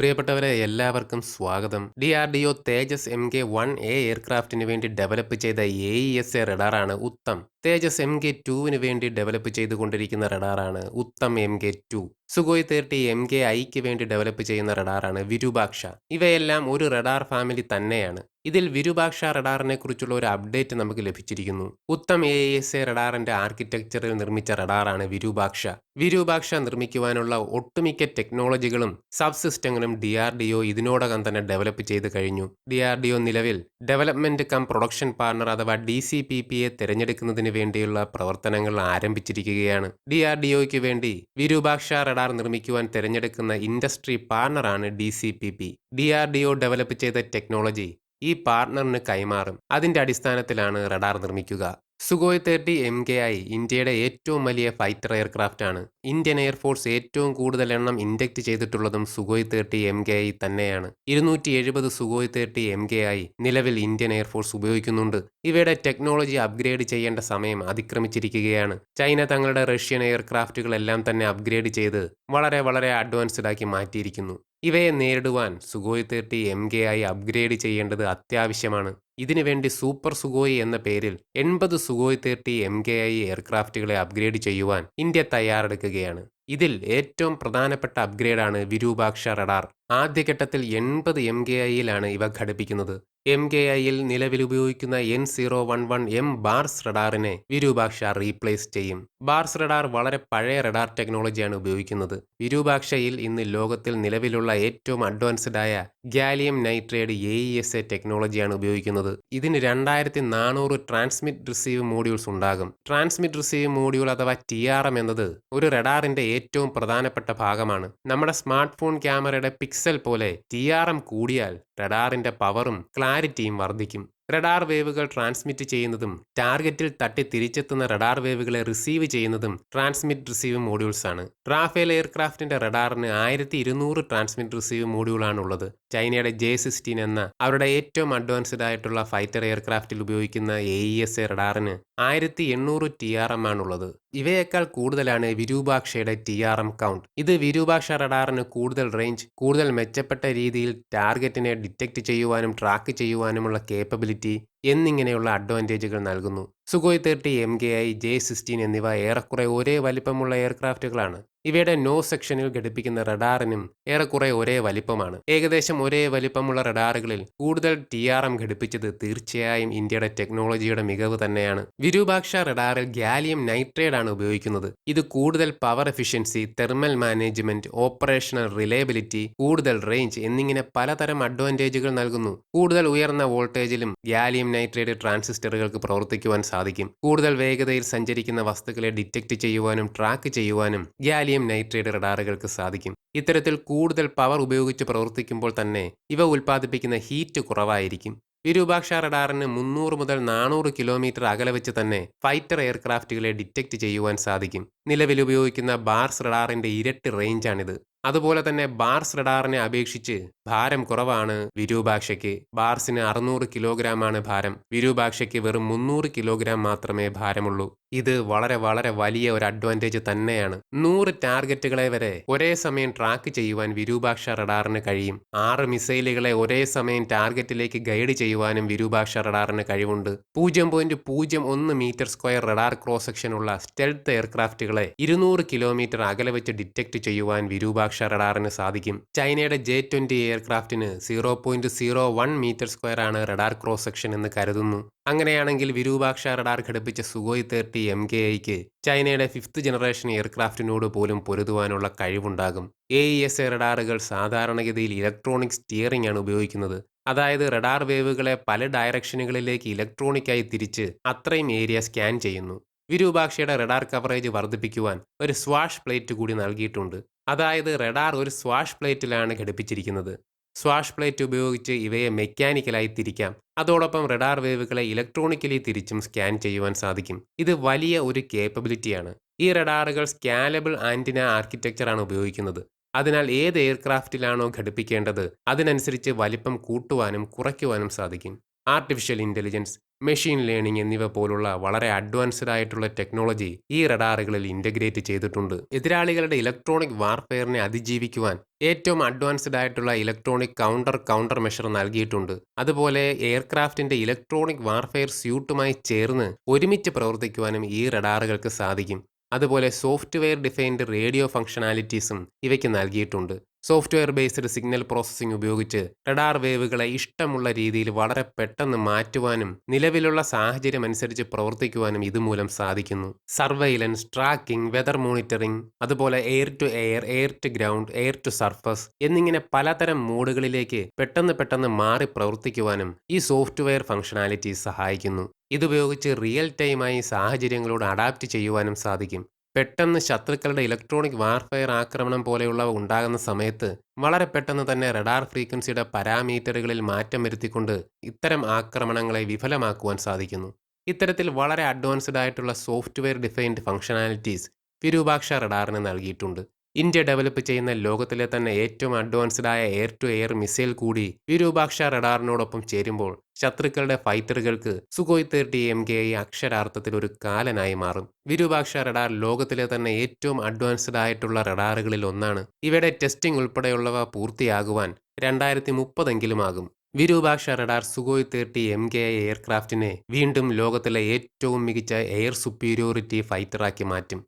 പ്രിയപ്പെട്ടവരെ എല്ലാവർക്കും സ്വാഗതം. D R D O Tejas M K one A എയർക്രാഫ്റ്റിന് വേണ്ടി ഡെവലപ്പ് ചെയ്ത എ ഇ എസ് എ റഡാറാണ് ഉത്തം. തേജസ് എം കെ ടുവിന് വേണ്ടി ഡെവലപ്പ് ചെയ്തുകൊണ്ടിരിക്കുന്ന റഡാറാണ് Uttam M K two. Sukhoi thirty M K ഐക്ക് വേണ്ടി ഡെവലപ്പ് ചെയ്യുന്ന റഡാറാണ് വിരൂപാക്ഷ. ഇവയെല്ലാം ഒരു റഡാർ ഫാമിലി തന്നെയാണ്. ഇതിൽ വിരൂപാക്ഷ റഡാറിനെ കുറിച്ചുള്ള ഒരു അപ്ഡേറ്റ് നമുക്ക് ലഭിച്ചിരിക്കുന്നു. ഉത്തം എ എസ് എ റഡാറിന്റെ ആർക്കിടെക്ചറിൽ നിർമ്മിച്ച റഡാറാണ് വിരൂപാക്ഷ. വിരൂപാക്ഷ നിർമ്മിക്കുവാനുള്ള ഒട്ടുമിക്ക ടെക്നോളജികളും സബ് സിസ്റ്റങ്ങളും ഡി ആർ ഡി ഒ ഇതിനോടകം തന്നെ ഡെവലപ്പ് ചെയ്ത് കഴിഞ്ഞു. ഡി ആർ ഡി ഒ നിലവിൽ ഡെവലപ്മെന്റ് കം പ്രൊഡക്ഷൻ പാർട്ണർ അഥവാ D C P P A തിരഞ്ഞെടുക്കുന്നതിന് വേണ്ടിയുള്ള പ്രവർത്തനങ്ങൾ ആരംഭിച്ചിരിക്കുകയാണ്. ഡി ആർ ഡി ഒയ്ക്ക് വേണ്ടി വിരൂപാക്ഷ റഡാർ നിർമ്മിക്കുവാൻ തിരഞ്ഞെടുക്കുന്ന industry പാർട്ണറാണ് D C P P. D R D O develop ചെയ്ത ടെക്നോളജി ഈ പാർട്ണറിന് കൈമാറും. അതിന്റെ അടിസ്ഥാനത്തിലാണ് റഡാർ നിർമ്മിക്കുക. Sukhoi thirty M K I ഇന്ത്യയുടെ ഏറ്റവും വലിയ ഫൈറ്റർ എയർക്രാഫ്റ്റ് ആണ്. ഇന്ത്യൻ എയർഫോഴ്സ് ഏറ്റവും കൂടുതൽ എണ്ണം induct ചെയ്തിട്ടുള്ളതും Sukhoi thirty M K I തന്നെയാണ്. ഇരുന്നൂറ്റി എഴുപത് Sukhoi thirty M K I നിലവിൽ ഇന്ത്യൻ എയർഫോഴ്സ് ഉപയോഗിക്കുന്നുണ്ട്. ഇവയുടെ ടെക്നോളജി അപ്ഗ്രേഡ് ചെയ്യേണ്ട സമയം അതിക്രമിച്ചിരിക്കുകയാണ്. ചൈന തങ്ങളുടെ റഷ്യൻ എയർക്രാഫ്റ്റുകളെല്ലാം തന്നെ അപ്ഗ്രേഡ് ചെയ്ത് വളരെ വളരെ അഡ്വാൻസ്ഡ് ആക്കി മാറ്റിയിരിക്കുന്നു. ഇവയെ നേരിടുവാൻ സുഗോയ് തേർട്ടി എം കെ ആയി അപ്ഗ്രേഡ് ചെയ്യേണ്ടത് അത്യാവശ്യമാണ്. ഇതിനുവേണ്ടി സൂപ്പർ സുഗോയ് എന്ന പേരിൽ എൺപത് Sukhoi thirty M K I എയർക്രാഫ്റ്റുകളെ upgrade ചെയ്യുവാൻ ഇന്ത്യ തയ്യാറെടുക്കുകയാണ്. ഇതിൽ ഏറ്റവും പ്രധാനപ്പെട്ട അപ്ഗ്രേഡാണ് വിരൂപാക്ഷ റഡാർ ആദ്യഘട്ടത്തിൽ എൺപത് എം കെ ഐയിലാണ് ഇവ ഘടിപ്പിക്കുന്നത്. എം കെ ഐയിൽ നിലവിൽ ഉപയോഗിക്കുന്ന N zero one one M BARS റഡാറിനെ Virupaksha replace ചെയ്യും. ബാർസ് റഡാർ വളരെ പഴയ റഡാർ ടെക്നോളജിയാണ് ഉപയോഗിക്കുന്നത്. വിരൂപാക്ഷയിൽ ഇന്ന് ലോകത്തിൽ നിലവിലുള്ള ഏറ്റവും അഡ്വാൻസ്ഡ് ആയ gallium nitride A E S A ടെക്നോളജിയാണ് ഉപയോഗിക്കുന്നത്. ഇതിന് രണ്ടായിരത്തി നാനൂറ് ട്രാൻസ്മിറ്റ് റിസീവ് മോഡ്യൂൾസ് ഉണ്ടാകും. ട്രാൻസ്മിറ്റ് റിസീവ് മോഡ്യൂൾ അഥവാ ടി ആർ എം എന്നത് ഒരു റഡാറിന്റെ ഏറ്റവും പ്രധാനപ്പെട്ട ഭാഗമാണ്. നമ്മുടെ സ്മാർട്ട് ഫോൺ ക്യാമറയുടെ പിക്സൽ പോലെ ടി ആർ എം കൂടിയാൽ റഡാറിന്റെ പവറും ക്ലാരിറ്റിയും വർദ്ധിക്കും. റഡാർ വേവുകൾ ട്രാൻസ്മിറ്റ് ചെയ്യുന്നതും ടാർഗറ്റിൽ തട്ടി തിരിച്ചെത്തുന്ന റഡാർ വേവുകളെ റിസീവ് ചെയ്യുന്നതും ട്രാൻസ്മിറ്റ് റിസീവ് മോഡ്യൂൾസ് ആണ്. റാഫേൽ എയർക്രാഫ്റ്റിന്റെ റഡാറിന് ആയിരത്തി ഇരുന്നൂറ് ട്രാൻസ്മിറ്റ് റിസീവ് മോഡ്യൂളാണ് ഉള്ളത് ചൈനയുടെ ജെ സിക്സ്റ്റീൻ എന്ന അവരുടെ ഏറ്റവും അഡ്വാൻസ്ഡ് ആയിട്ടുള്ള ഫൈറ്റർ എയർക്രാഫ്റ്റിൽ ഉപയോഗിക്കുന്ന എ ഇ എസ് എ റഡാറിന് ആയിരത്തി എണ്ണൂറ് ടി ആർ എം ആണുള്ളത്. ഇവയേക്കാൾ കൂടുതലാണ് വിരൂപാക്ഷയുടെ ടി ആർ എം കൗണ്ട് ഇത് വിരൂപാക്ഷ റഡാറിന് കൂടുതൽ റേഞ്ച് കൂടുതൽ മെച്ചപ്പെട്ട രീതിയിൽ ടാർഗറ്റിനെ ഡിറ്റക്ട് ചെയ്യുവാനും ട്രാക്ക് ചെയ്യുവാനുമുള്ള കേപ്പബിലിറ്റി 20 എന്നിങ്ങനെയുള്ള അഡ്വാന്റേജുകൾ നൽകുന്നു. Sukhoi thirty M K I J sixteen എന്നിവ ഏറെക്കുറെ ഒരേ വലിപ്പമുള്ള എയർക്രാഫ്റ്റുകളാണ് ഇവയുടെ നോ സെക്ഷനിൽ ഘടിപ്പിക്കുന്ന റഡാറിനും ഏറെക്കുറെ ഒരേ വലിപ്പമാണ്. ഏകദേശം ഒരേ വലിപ്പമുള്ള റഡാറുകളിൽ കൂടുതൽ ടി ആർ എം ഘടിപ്പിച്ചത് തീർച്ചയായും ഇന്ത്യയുടെ ടെക്നോളജിയുടെ മികവ് തന്നെയാണ്. വിരൂപാക്ഷ റഡാറിൽ ഗാലിയം നൈട്രേഡ് ആണ് ഉപയോഗിക്കുന്നത്. ഇത് കൂടുതൽ power efficiency thermal management operational reliability കൂടുതൽ റേഞ്ച് എന്നിങ്ങനെ പലതരം അഡ്വാന്റേജുകൾ നൽകുന്നു. കൂടുതൽ ഉയർന്ന വോൾട്ടേജിലും ഗാലിയം നൈട്രേഡ് ട്രാൻസിസ്റ്ററുകൾക്ക് പ്രവർത്തിക്കുവാൻ സാധിക്കും. കൂടുതൽ വേഗതയിൽ സഞ്ചരിക്കുന്ന വസ്തുക്കളെ ഡിറ്റക്ട് ചെയ്യുവാനും ട്രാക്ക് ചെയ്യുവാനും ഗാലിയം നൈട്രേഡ് റഡാറുകൾക്ക് സാധിക്കും. ഇത്തരത്തിൽ കൂടുതൽ പവർ ഉപയോഗിച്ച് പ്രവർത്തിക്കുമ്പോൾ തന്നെ ഇവ ഉൽപ്പാദിപ്പിക്കുന്ന ഹീറ്റ് കുറവായിരിക്കും. വിരൂപാക്ഷ റഡാറിന് മുന്നൂറ് മുതൽ നാനൂറ് കിലോമീറ്റർ അകലെ വെച്ച് തന്നെ ഫൈറ്റർ എയർക്രാഫ്റ്റുകളെ ഡിറ്റക്ട് ചെയ്യുവാൻ സാധിക്കും. നിലവിൽ ഉപയോഗിക്കുന്ന ബാർസ് റഡാറിന്റെ ഇരട്ടി റേഞ്ചാണിത് അതുപോലെ തന്നെ ബാർസ് റഡാറിനെ അപേക്ഷിച്ച് ഭാരം കുറവാണ് വിരൂപാക്ഷയ്ക്ക്. ബാർസിന് അറുന്നൂറ് കിലോഗ്രാം ആണ് ഭാരം. വിരൂപാക്ഷയ്ക്ക് വെറും മുന്നൂറ് കിലോഗ്രാം മാത്രമേ ഭാരമുള്ളൂ. ഇത് വളരെ വളരെ വലിയ ഒരു അഡ്വാന്റേജ് തന്നെയാണ്. നൂറ് ടാർഗറ്റുകളെ വരെ ഒരേ സമയം ട്രാക്ക് ചെയ്യുവാൻ വിരൂപാക്ഷ റഡാറിന് കഴിയും. ആറ് മിസൈലുകളെ ഒരേ സമയം ടാർഗറ്റിലേക്ക് ഗൈഡ് ചെയ്യുവാനും വിരൂപാക്ഷ റഡാറിന് കഴിവുണ്ട്. പൂജ്യം പോയിന്റ് പൂജ്യം ഒന്ന് metre square radar cross section ഉള്ള സ്റ്റെൽത്ത് എയർക്രാഫ്റ്റുകളെ ഇരുന്നൂറ് കിലോമീറ്റർ അകലെ വെച്ച് ഡിറ്റക്ട് ചെയ്യുവാൻ വിരൂപാക്ഷ റഡാറിന് സാധിക്കും. ചൈനയുടെ J twenty എയർക്രാഫ്റ്റിന് zero point zero one metre square ആണ് റഡാർ ക്രോസ് സെക്ഷൻ എന്ന് കരുതുന്നു. അങ്ങനെയാണെങ്കിൽ വിരൂപാക്ഷ റഡാർ ഘടിപ്പിച്ച സുഗോയ് തേർട്ടി എം കെ ഐക്ക് ചൈനയുടെ ഫിഫ്ത്ത് ജനറേഷൻ എയർക്രാഫ്റ്റിനോട് പോലും പൊരുതുവാനുള്ള കഴിവുണ്ടാകും. എ ഇ എസ് എ റഡാറുകൾ സാധാരണഗതിയിൽ ഇലക്ട്രോണിക് സ്റ്റിയറിംഗ് ആണ് ഉപയോഗിക്കുന്നത്. അതായത് റഡാർ വേവുകളെ പല ഡയറക്ഷനുകളിലേക്ക് ഇലക്ട്രോണിക്കായി തിരിച്ച് അത്രയും ഏരിയ സ്കാൻ ചെയ്യുന്നു. വിരൂപാക്ഷയുടെ റഡാർ കവറേജ് വർദ്ധിപ്പിക്കുവാൻ ഒരു സ്വാഷ് പ്ലേറ്റ് കൂടി നൽകിയിട്ടുണ്ട്. അതായത് റഡാർ ഒരു സ്വാഷ് പ്ലേറ്റിലാണ് ഘടിപ്പിച്ചിരിക്കുന്നത്. സ്വാഷ് പ്ലേറ്റ് ഉപയോഗിച്ച് ഇവയെ മെക്കാനിക്കലായി തിരിക്കാം. അതോടൊപ്പം റഡാർ വേവുകളെ ഇലക്ട്രോണിക്കലി തിരിച്ചും സ്കാൻ ചെയ്യുവാൻ സാധിക്കും. ഇത് വലിയ ഒരു കേപ്പബിലിറ്റിയാണ് ഈ റഡാറുകൾ സ്കാലബിൾ ആന്റിന ആർക്കിടെക്ചറാണ് ഉപയോഗിക്കുന്നത്. അതിനാൽ ഏത് എയർക്രാഫ്റ്റിലാണോ ഘടിപ്പിക്കേണ്ടത് അതിനനുസരിച്ച് വലിപ്പം കൂട്ടുവാനും കുറയ്ക്കുവാനും സാധിക്കും. ആർട്ടിഫിഷ്യൽ ഇന്റലിജൻസ് മെഷീൻ ലേണിംഗ് എന്നിവ പോലുള്ള വളരെ അഡ്വാൻസ്ഡ് ആയിട്ടുള്ള ടെക്നോളജി ഈ റഡാറുകളിൽ ഇന്റഗ്രേറ്റ് ചെയ്തിട്ടുണ്ട്. എതിരാളികളുടെ ഇലക്ട്രോണിക് വാർഫെയറിനെ അതിജീവിക്കുവാൻ ഏറ്റവും അഡ്വാൻസ്ഡ് ആയിട്ടുള്ള ഇലക്ട്രോണിക് കൗണ്ടർ കൗണ്ടർ മെഷർ നൽകിയിട്ടുണ്ട്. അതുപോലെ എയർക്രാഫ്റ്റിന്റെ ഇലക്ട്രോണിക് വാർഫെയർ സ്യൂട്ടുമായി ചേർന്ന് ഒരുമിച്ച് പ്രവർത്തിക്കുവാനും ഈ റഡാറുകൾക്ക് സാധിക്കും. അതുപോലെ സോഫ്റ്റ്വെയർ ഡിഫൈൻഡ് റേഡിയോ ഫംഗ്ഷനാലിറ്റീസും ഇവയ്ക്ക് നൽകിയിട്ടുണ്ട്. സോഫ്റ്റ്വെയർ ബേസ്ഡ് സിഗ്നൽ പ്രോസസ്സിംഗ് ഉപയോഗിച്ച് റഡാർ വേവുകളെ ഇഷ്ടമുള്ള രീതിയിൽ വളരെ പെട്ടെന്ന് മാറ്റുവാനും നിലവിലുള്ള സാഹചര്യം അനുസരിച്ച് പ്രവർത്തിക്കുവാനും ഇതുമൂലം സാധിക്കുന്നു. സർവൈലൻസ് ട്രാക്കിംഗ് വെതർ മോണിറ്ററിംഗ് അതുപോലെ air to air air to ground air to surface എന്നിങ്ങനെ പലതരം മോഡുകളിലേക്ക് പെട്ടെന്ന് പെട്ടെന്ന് മാറി പ്രവർത്തിക്കുവാനും ഈ സോഫ്റ്റ്വെയർ ഫംഗ്ഷനാലിറ്റി സഹായിക്കുന്നു. ഇതുപയോഗിച്ച് റിയൽ ടൈമായി സാഹചര്യങ്ങളോട് അഡാപ്റ്റ് ചെയ്യുവാനും സാധിക്കും. പെട്ടെന്ന് ശത്രുക്കളുടെ ഇലക്ട്രോണിക് വാർഫെയർ ആക്രമണം പോലെയുള്ളവ ഉണ്ടാകുന്ന സമയത്ത് വളരെ പെട്ടെന്ന് തന്നെ റഡാർ ഫ്രീക്വൻസിയുടെ പാരാമീറ്ററുകളിൽ മാറ്റം വരുത്തിക്കൊണ്ട് ഇത്തരം ആക്രമണങ്ങളെ വിഫലമാക്കുവാൻ സാധിക്കുന്നു. ഇത്തരത്തിൽ വളരെ അഡ്വാൻസ്ഡ് ആയിട്ടുള്ള സോഫ്റ്റ്വെയർ ഡിഫൈൻഡ് ഫംഗ്ഷനാലിറ്റീസ് വിരൂപാക്ഷ റഡാറിന് നൽകിയിട്ടുണ്ട്. ഇന്ത്യ ഡെവലപ്പ് ചെയ്യുന്ന ലോകത്തിലെ തന്നെ ഏറ്റവും അഡ്വാൻസ്ഡ് ആയ എയർ ടു എയർ മിസൈൽ കൂടി വിരൂപാക്ഷ റഡാറിനോടൊപ്പം ചേരുമ്പോൾ ശത്രുക്കളുടെ ഫൈറ്ററുകൾക്ക് Sukhoi thirty M K I അക്ഷരാർത്ഥത്തിൽ ഒരു കാലനായി മാറും. വിരൂപാക്ഷ റഡാർ ലോകത്തിലെ തന്നെ ഏറ്റവും അഡ്വാൻസ്ഡ് ആയിട്ടുള്ള റഡാറുകളിൽ ഒന്നാണ്. ഇവയുടെ ടെസ്റ്റിംഗ് ഉൾപ്പെടെയുള്ളവ പൂർത്തിയാകുവാൻ രണ്ടായിരത്തി മുപ്പതെങ്കിലും ആകും Virupaksha radar Sukhoi thirty M K എയർക്രാഫ്റ്റിനെ വീണ്ടും ലോകത്തിലെ ഏറ്റവും മികച്ച എയർ സുപ്പീരിയോറിറ്റി ഫൈറ്ററാക്കി മാറ്റും.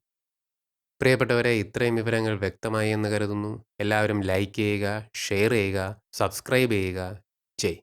പ്രിയപ്പെട്ടവരെ ഇത്രയും വിവരങ്ങൾ വ്യക്തമായി എന്ന് കരുതുന്നു. എല്ലാവരും ലൈക്ക് ചെയ്യുക ഷെയർ ചെയ്യുക സബ്സ്ക്രൈബ് ചെയ്യുക. ജയ്.